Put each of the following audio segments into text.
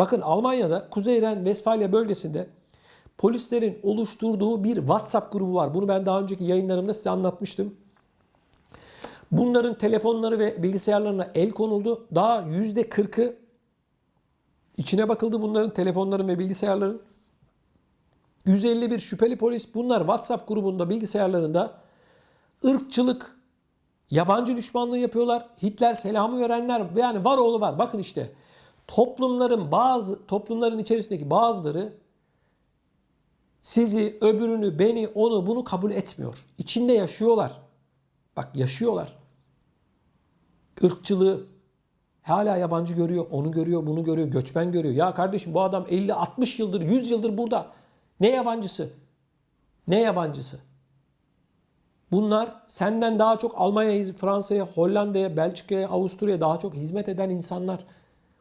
Bakın Almanya'da Kuzey Ren-Vesfalya bölgesinde polislerin oluşturduğu bir WhatsApp grubu var. Bunu ben daha önceki yayınlarımda size anlatmıştım. Bunların telefonları ve bilgisayarlarına el konuldu. Daha %40'ı içine bakıldı bunların telefonların ve bilgisayarların. 151 şüpheli polis bunlar WhatsApp grubunda bilgisayarlarında ırkçılık, yabancı düşmanlığı yapıyorlar. Hitler selamı verenler yani var oğlu var. Bakın işte toplumların bazı toplumların içerisindeki bazıları sizi, öbürünü, beni, onu, bunu kabul etmiyor. İçinde yaşıyorlar. Bak yaşıyorlar. Irkçılığı hala yabancı görüyor, onu görüyor, bunu görüyor, göçmen görüyor. Ya kardeşim bu adam 50, 60 yıldır, 100 yıldır burada. Ne yabancısı? Ne yabancısı? Bunlar senden daha çok Almanya'ya, Fransa'ya, Hollanda'ya, Belçika'ya, Avusturya'ya daha çok hizmet eden insanlar.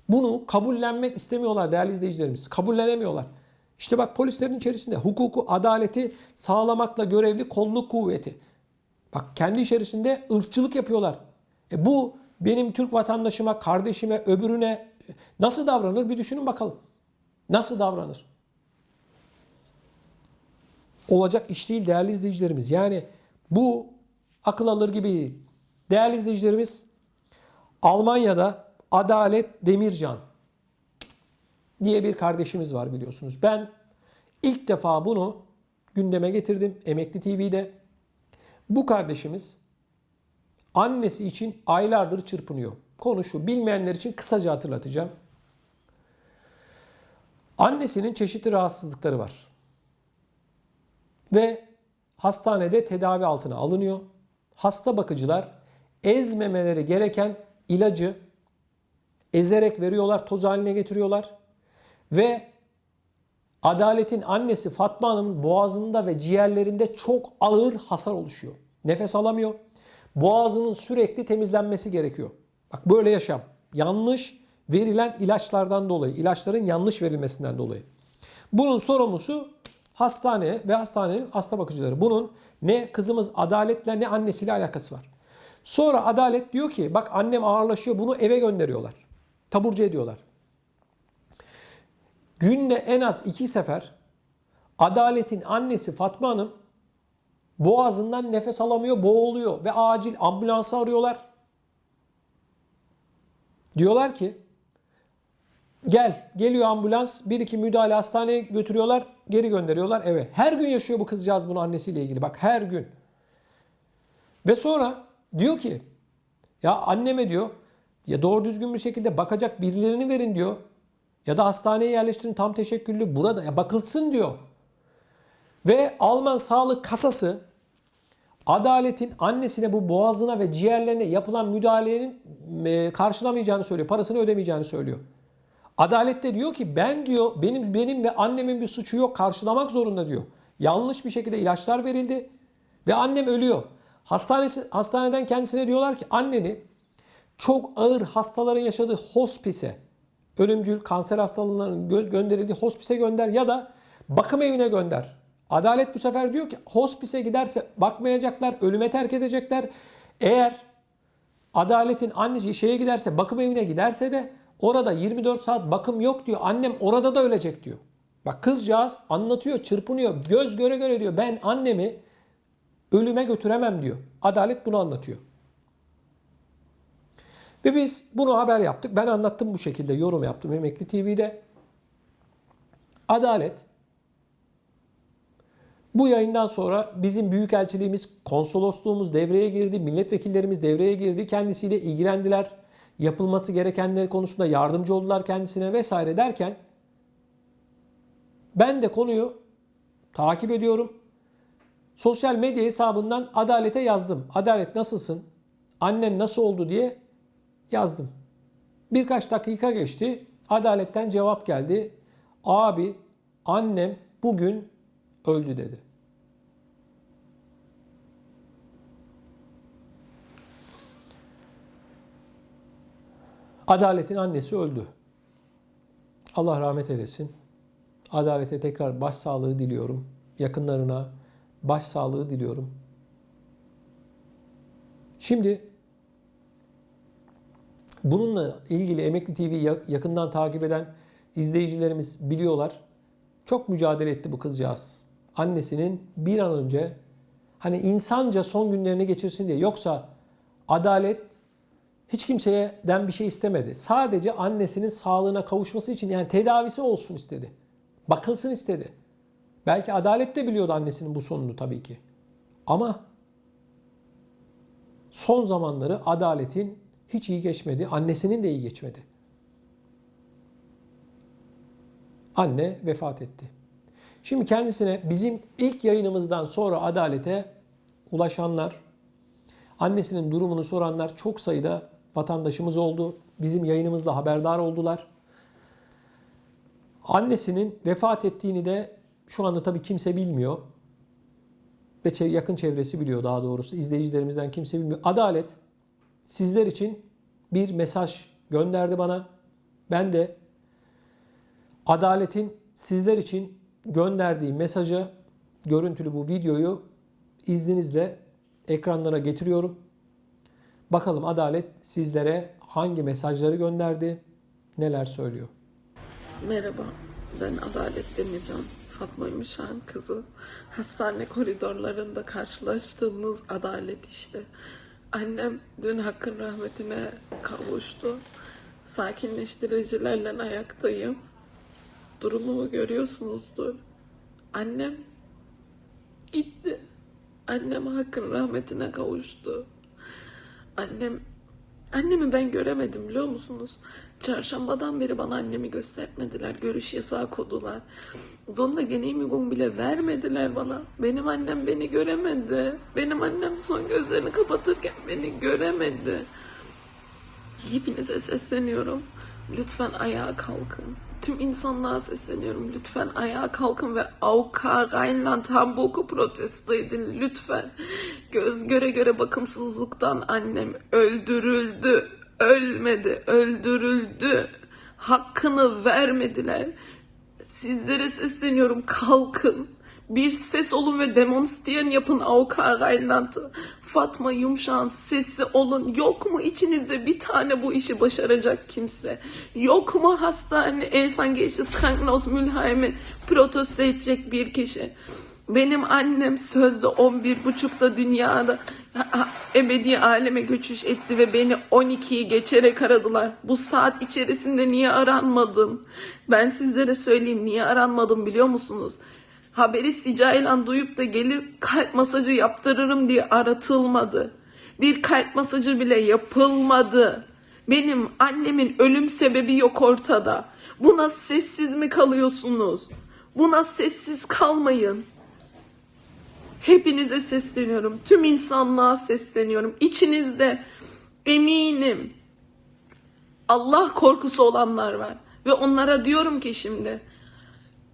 Bunu kabullenmek istemiyorlar değerli izleyicilerimiz. Kabullenemiyorlar. İşte bak polislerin içerisinde hukuku, adaleti sağlamakla görevli kolluk kuvveti. Bak kendi içerisinde ırkçılık yapıyorlar. E bu benim Türk vatandaşıma, kardeşime, öbürüne nasıl davranır bir düşünün bakalım. Nasıl davranır? Olacak iş değil değerli izleyicilerimiz. Yani bu akıl alır gibi değil. Değerli izleyicilerimiz Almanya'da Adalet Demircan diye bir kardeşimiz var biliyorsunuz. Ben ilk defa bunu gündeme getirdim Emekli TV'de. Bu kardeşimiz annesi için aylardır çırpınıyor. Konu şu, bilmeyenler için kısaca hatırlatacağım. Annesinin çeşitli rahatsızlıkları var. Ve hastanede tedavi altına alınıyor. Hasta bakıcılar ezmemeleri gereken ilacı ezerek veriyorlar, toz haline getiriyorlar. Ve Adalet'in annesi Fatma Hanım'ın boğazında ve ciğerlerinde çok ağır hasar oluşuyor. Nefes alamıyor. Boğazının sürekli temizlenmesi gerekiyor. Bak böyle yaşam. Yanlış verilen ilaçlardan dolayı, ilaçların yanlış verilmesinden dolayı. Bunun sorumlusu hastane ve hastanenin hasta bakıcıları. Bunun ne kızımız Adalet'le ne annesiyle alakası var. Sonra Adalet diyor ki bak annem ağırlaşıyor bunu eve gönderiyorlar. Taburcu ediyorlar. Günde en az iki sefer Adalet'in annesi Fatma Hanım boğazından nefes alamıyor, boğuluyor ve acil ambulansı arıyorlar. Diyorlar ki gel, geliyor ambulans, bir iki müdahale hastaneye götürüyorlar, geri gönderiyorlar eve. Her gün yaşıyor bu kızcağız bunu annesiyle ilgili. Bak her gün. Ve sonra diyor ki ya anneme diyor ya doğru düzgün bir şekilde bakacak birilerini verin diyor. Ya da hastaneye yerleştirin tam teşekküllü burada ya bakılsın diyor. Ve Alman sağlık kasası adaletin annesine bu boğazına ve ciğerlerine yapılan müdahalenin e, karşılamayacağını söylüyor. Parasını ödemeyeceğini söylüyor. Adalet de diyor ki ben diyor benim benim ve annemin bir suçu yok karşılamak zorunda diyor. Yanlış bir şekilde ilaçlar verildi ve annem ölüyor. Hastanesi hastaneden kendisine diyorlar ki anneni çok ağır hastaların yaşadığı hospise, ölümcül kanser hastalarının gö- gönderildiği hospise gönder ya da bakım evine gönder. Adalet bu sefer diyor ki hospise giderse bakmayacaklar, ölüme terk edecekler. Eğer adaletin anneci şeye giderse, bakım evine giderse de orada 24 saat bakım yok diyor. Annem orada da ölecek diyor. Bak kızcağız anlatıyor, çırpınıyor. Göz göre göre diyor ben annemi ölüme götüremem diyor. Adalet bunu anlatıyor. Ve biz bunu haber yaptık. Ben anlattım bu şekilde yorum yaptım Emekli TV'de. Adalet bu yayından sonra bizim büyükelçiliğimiz, konsolosluğumuz devreye girdi, milletvekillerimiz devreye girdi. Kendisiyle ilgilendiler. Yapılması gerekenler konusunda yardımcı oldular kendisine vesaire derken ben de konuyu takip ediyorum. Sosyal medya hesabından Adalet'e yazdım. Adalet nasılsın? Annen nasıl oldu diye yazdım. Birkaç dakika geçti. Adaletten cevap geldi. Abi annem bugün öldü dedi. Adaletin annesi öldü. Allah rahmet eylesin. Adalete tekrar başsağlığı diliyorum. Yakınlarına başsağlığı diliyorum. Şimdi bununla ilgili Emekli TV yakından takip eden izleyicilerimiz biliyorlar. Çok mücadele etti bu kızcağız. Annesinin bir an önce hani insanca son günlerini geçirsin diye. Yoksa adalet hiç kimseyeden bir şey istemedi. Sadece annesinin sağlığına kavuşması için yani tedavisi olsun istedi. Bakılsın istedi. Belki adalet de biliyordu annesinin bu sonunu tabii ki. Ama son zamanları adaletin hiç iyi geçmedi. Annesinin de iyi geçmedi. Anne vefat etti. Şimdi kendisine bizim ilk yayınımızdan sonra adalete ulaşanlar, annesinin durumunu soranlar çok sayıda vatandaşımız oldu. Bizim yayınımızla haberdar oldular. Annesinin vefat ettiğini de şu anda tabii kimse bilmiyor. Ve yakın çevresi biliyor daha doğrusu. İzleyicilerimizden kimse bilmiyor. Adalet sizler için bir mesaj gönderdi bana. Ben de adaletin sizler için gönderdiği mesajı, görüntülü bu videoyu izninizle ekranlara getiriyorum. Bakalım adalet sizlere hangi mesajları gönderdi, neler söylüyor. Merhaba, ben Adalet Demircan, Fatma Ümüşen kızı. Hastane koridorlarında karşılaştığımız Adalet işte. Annem dün Hakk'ın rahmetine kavuştu. Sakinleştiricilerle ayaktayım. Durumumu görüyorsunuzdur. Annem gitti. Annem Hakk'ın rahmetine kavuştu. Annem Annemi ben göremedim biliyor musunuz? Çarşambadan beri bana annemi göstermediler. Görüş yasağı kodular. Zonda genehmigung bile vermediler bana. Benim annem beni göremedi. Benim annem son gözlerini kapatırken beni göremedi. Hepinize sesleniyorum. Lütfen ayağa kalkın. Tüm insanlığa sesleniyorum. Lütfen ayağa kalkın ve Avka Rheinland Hamburg'u protesto edin. Lütfen. Göz göre göre bakımsızlıktan annem öldürüldü. Ölmedi, öldürüldü. Hakkını vermediler. Sizlere sesleniyorum kalkın. Bir ses olun ve demonstriyen yapın Avka Rheinland'ı. Fatma Yumşak'ın sesi olun. Yok mu içinizde bir tane bu işi başaracak kimse? Yok mu hastane Elfangeliches Krankenhaus Mülheim'i protesto edecek bir kişi? Benim annem sözde 11 buçukta dünyada ha- ha- ebedi aleme göçüş etti ve beni 12'yi geçerek aradılar. Bu saat içerisinde niye aranmadım? Ben sizlere söyleyeyim niye aranmadım biliyor musunuz? Haberi sicayla duyup da gelip kalp masajı yaptırırım diye aratılmadı. Bir kalp masajı bile yapılmadı. Benim annemin ölüm sebebi yok ortada. Buna sessiz mi kalıyorsunuz? Buna sessiz kalmayın. Hepinize sesleniyorum. Tüm insanlığa sesleniyorum. İçinizde eminim Allah korkusu olanlar var. Ve onlara diyorum ki şimdi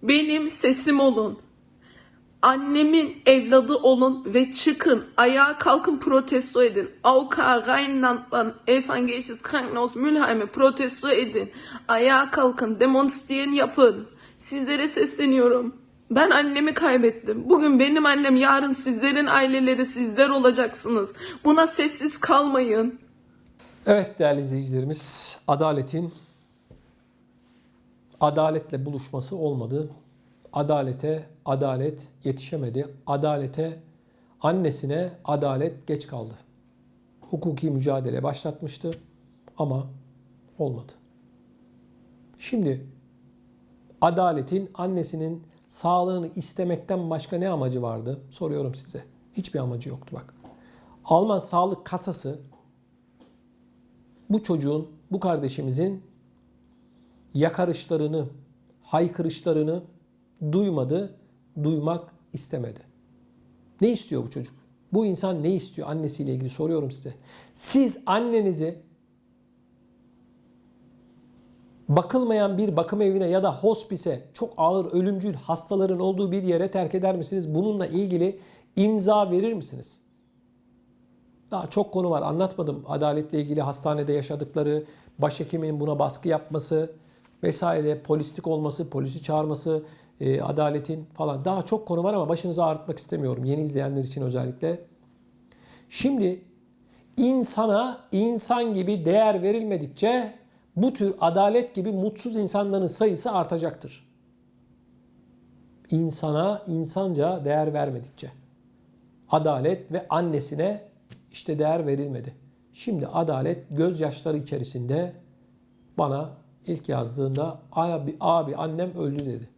benim sesim olun. Annemin evladı olun ve çıkın. Ayağa kalkın protesto edin. Auka Rheinland'dan Evangelisches Krankenhaus Mülheim'e protesto edin. Ayağa kalkın. Demonstrieren yapın. Sizlere sesleniyorum. Ben annemi kaybettim. Bugün benim annem, yarın sizlerin aileleri sizler olacaksınız. Buna sessiz kalmayın. Evet değerli izleyicilerimiz, adaletin adaletle buluşması olmadı. Adalete adalet yetişemedi. Adalete annesine adalet geç kaldı. Hukuki mücadele başlatmıştı ama olmadı. Şimdi adaletin annesinin sağlığını istemekten başka ne amacı vardı? Soruyorum size. Hiçbir amacı yoktu bak. Alman Sağlık Kasası bu çocuğun, bu kardeşimizin yakarışlarını, haykırışlarını duymadı, duymak istemedi. Ne istiyor bu çocuk? Bu insan ne istiyor annesiyle ilgili soruyorum size. Siz annenizi bakılmayan bir bakım evine ya da hospise çok ağır ölümcül hastaların olduğu bir yere terk eder misiniz? Bununla ilgili imza verir misiniz? Daha çok konu var. Anlatmadım. Adaletle ilgili hastanede yaşadıkları, başhekimin buna baskı yapması vesaire, polislik olması, polisi çağırması, e, adaletin falan. Daha çok konu var ama başınızı ağrıtmak istemiyorum. Yeni izleyenler için özellikle. Şimdi insana insan gibi değer verilmedikçe bu tür adalet gibi mutsuz insanların sayısı artacaktır. İnsana insanca değer vermedikçe. Adalet ve annesine işte değer verilmedi. Şimdi adalet gözyaşları içerisinde bana ilk yazdığında abi, abi annem öldü dedi.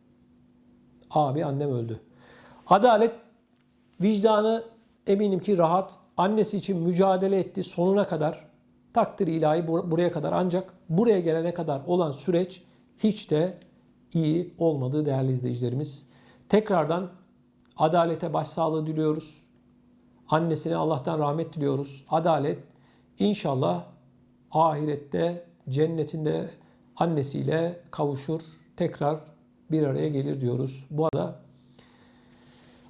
Abi annem öldü. Adalet vicdanı eminim ki rahat. Annesi için mücadele etti sonuna kadar. Takdir ilahi bur- buraya kadar ancak buraya gelene kadar olan süreç hiç de iyi olmadığı değerli izleyicilerimiz. Tekrardan adalete başsağlığı diliyoruz. Annesine Allah'tan rahmet diliyoruz. Adalet inşallah ahirette cennetinde annesiyle kavuşur. Tekrar bir araya gelir diyoruz. Bu arada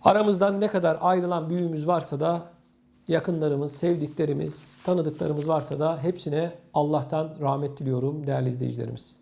aramızdan ne kadar ayrılan büyüğümüz varsa da yakınlarımız, sevdiklerimiz, tanıdıklarımız varsa da hepsine Allah'tan rahmet diliyorum değerli izleyicilerimiz.